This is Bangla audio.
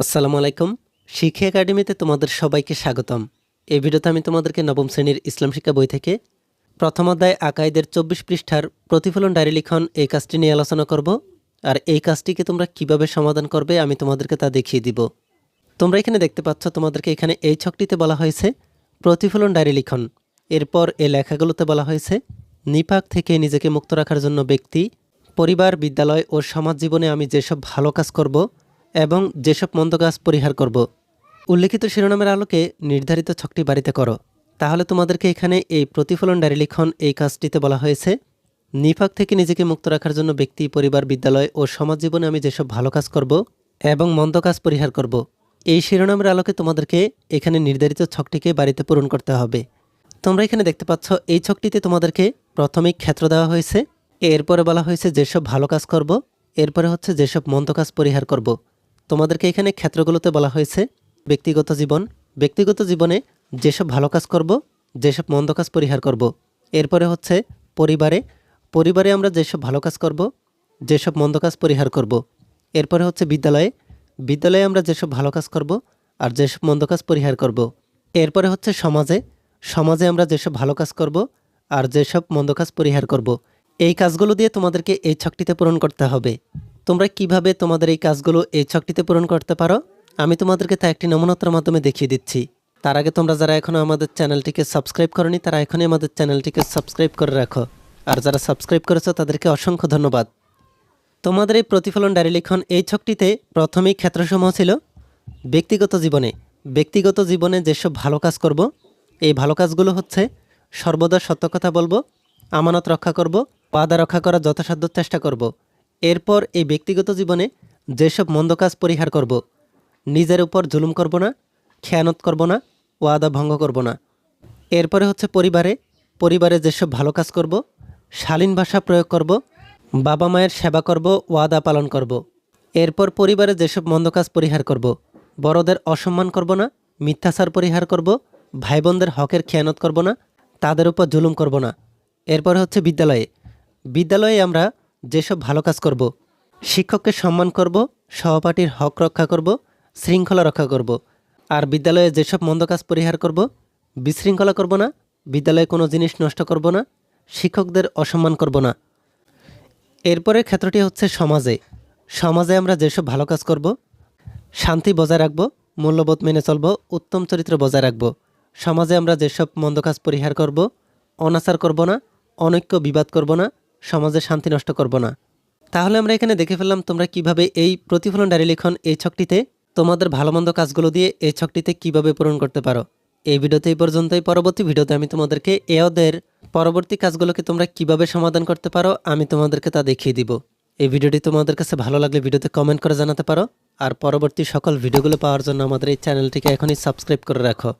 আসসালামু আলাইকুম। শিক্ষা একাডেমিতে তোমাদের সবাইকে স্বাগতম। এই ভিডিওতে আমি তোমাদেরকে নবম শ্রেণির ইসলাম শিক্ষা বই থেকে প্রথম অধ্যায় আকাইদের চব্বিশ পৃষ্ঠার প্রতিফলন ডায়েরি লিখন এই কাজটি নিয়ে আলোচনা করব আর এই কাজটিকে তোমরা কীভাবে সমাধান করবে আমি তোমাদেরকে তা দেখিয়ে দিব। তোমরা এখানে দেখতে পাচ্ছ তোমাদেরকে এখানে এই ছকটিতে বলা হয়েছে প্রতিফলন ডায়েরি লিখন। এরপর এই লেখাগুলোতে বলা হয়েছে নিপাক থেকে নিজেকে মুক্ত রাখার জন্য ব্যক্তি, পরিবার, বিদ্যালয় ও সমাজ জীবনে আমি যেসব ভালো কাজ করব এবং যেসব মন্দ কাজ পরিহার করব, উল্লেখিত শিরোনামের আলোকে নির্ধারিত ছকটি বাড়িতে করো। তাহলে তোমাদেরকে এখানে এই প্রতিফলন ডায়েরি লিখন এই কাজটিতে বলা হয়েছে, নিফাক থেকে নিজেকে মুক্ত রাখার জন্য ব্যক্তি, পরিবার, বিদ্যালয় ও সমাজ জীবনে আমি যেসব ভালো কাজ করব এবং মন্দ কাজ পরিহার করব, এই শিরোনামের আলোকে তোমাদেরকে এখানে নির্ধারিত ছকটিকে বাড়িতে পূরণ করতে হবে। তোমরা এখানে দেখতে পাচ্ছ, এই ছকটিতে তোমাদেরকে প্রথমেই ক্ষেত্র দেওয়া হয়েছে, এরপরে বলা হয়েছে যেসব ভালো কাজ করব, এরপরে হচ্ছে যেসব মন্দ কাজ পরিহার করব। তোমাদেরকে এখানে ক্ষেত্রগুলোতে বলা হয়েছে ব্যক্তিগত জীবন। ব্যক্তিগত জীবনে যেসব ভালো কাজ করব, যেসব মন্দ কাজ পরিহার করব। এরপরে হচ্ছে পরিবারে। পরিবারে আমরা যেসব ভালো কাজ করব, যেসব মন্দ কাজ পরিহার করব। এরপরে হচ্ছে বিদ্যালয়ে। বিদ্যালয়ে আমরা যেসব ভালো কাজ করব আর যেসব মন্দ কাজ পরিহার করব। এরপরে হচ্ছে সমাজে। সমাজে আমরা যেসব ভালো কাজ করব আর যেসব মন্দ কাজ পরিহার করব। এই কাজগুলো দিয়ে তোমাদেরকে এই ছকটিতে পূরণ করতে হবে। তোমরা কীভাবে তোমাদের এই কাজগুলো এই ছকটিতে পূরণ করতে পারো? আমি তোমাদেরকে তা একটি নমুনাতার মাধ্যমে দেখিয়ে দিচ্ছি। তার আগে তোমরা যারা এখনও আমাদের চ্যানেলটিকে সাবস্ক্রাইব করনি, তারা এখনই আমাদের চ্যানেলটিকে সাবস্ক্রাইব করে রাখো। আর যারা সাবস্ক্রাইব করেছ, তাদেরকে অসংখ্য ধন্যবাদ। তোমাদের এই প্রতিফলন ডায়েরি লিখন এই ছকটিতে প্রথমেই ক্ষেত্রসমূহ ছিল ব্যক্তিগত জীবনে। ব্যক্তিগত জীবনে যেসব ভালো কাজ করব, এই ভালো কাজগুলো হচ্ছে সর্বদা সত্য কথা বলব, আমানত রক্ষা করব ওয়াদা রক্ষা করার যথাসাধ্য চেষ্টা করব। এরপর এই ব্যক্তিগত জীবনে যেসব মন্দ কাজ পরিহার করব, নিজের উপর জুলুম করব না, খেয়ানত করব না, ওয়াদা ভঙ্গ করব না। এরপরে হচ্ছে পরিবারে পরিবারে যেসব ভালো কাজ করব, শালীন ভাষা প্রয়োগ করব, বাবা মায়ের সেবা করব, ওয়াদা পালন করব। এরপর পরিবারে যেসব মন্দ কাজ পরিহার করব, বড়দের অসম্মান করব না, মিথ্যাচার পরিহার করব ভাই বোনদের হকের খেয়ানত করব না, তাদের উপর জুলুম করব না। এরপরে হচ্ছে বিদ্যালয়ে বিদ্যালয়ে আমরা যেসব ভালো কাজ করব, শিক্ষককে সম্মান করব, সহপাঠীর হক রক্ষা করব, শৃঙ্খলা রক্ষা করব। আর বিদ্যালয়ে যেসব মন্দ কাজ পরিহার করব, বিশৃঙ্খলা করব না, বিদ্যালয়ে কোনো জিনিস নষ্ট করব না, শিক্ষকদের অসম্মান করব না। এরপরের ক্ষেত্রটি হচ্ছে সমাজে। সমাজে আমরা যেসব ভালো কাজ করব, শান্তি বজায় রাখব, মূল্যবোধ মেনে চলব, উত্তম চরিত্র বজায় রাখব। সমাজে আমরা যেসব মন্দ কাজ পরিহার করব, অনাচার করব না, অনৈক্য বিবাদ করব না সমাজে শান্তি নষ্ট করব না। তাহলে আমরা এখানে দেখে ফেললাম তোমরা কীভাবে এই প্রতিফলন ডায়েরি লিখন এই ছকটিতে তোমাদের ভালো মন্দ কাজগুলো দিয়ে এই ছকটিতে কীভাবে পূরণ করতে পারো। এই ভিডিওতে এই পর্যন্তই। পরবর্তী ভিডিওতে আমি তোমাদেরকে এ ওদের পরবর্তী কাজগুলোকে তোমরা কীভাবে সমাধান করতে পারো, আমি তোমাদেরকে তা দেখিয়ে দিব। এই ভিডিওটি তোমাদের কাছে ভালো লাগলে ভিডিওতে কমেন্ট করে জানাতে পারো। আর পরবর্তী সকল ভিডিওগুলো পাওয়ার জন্য আমাদের এই চ্যানেলটিকে এখনই সাবস্ক্রাইব করে রাখো।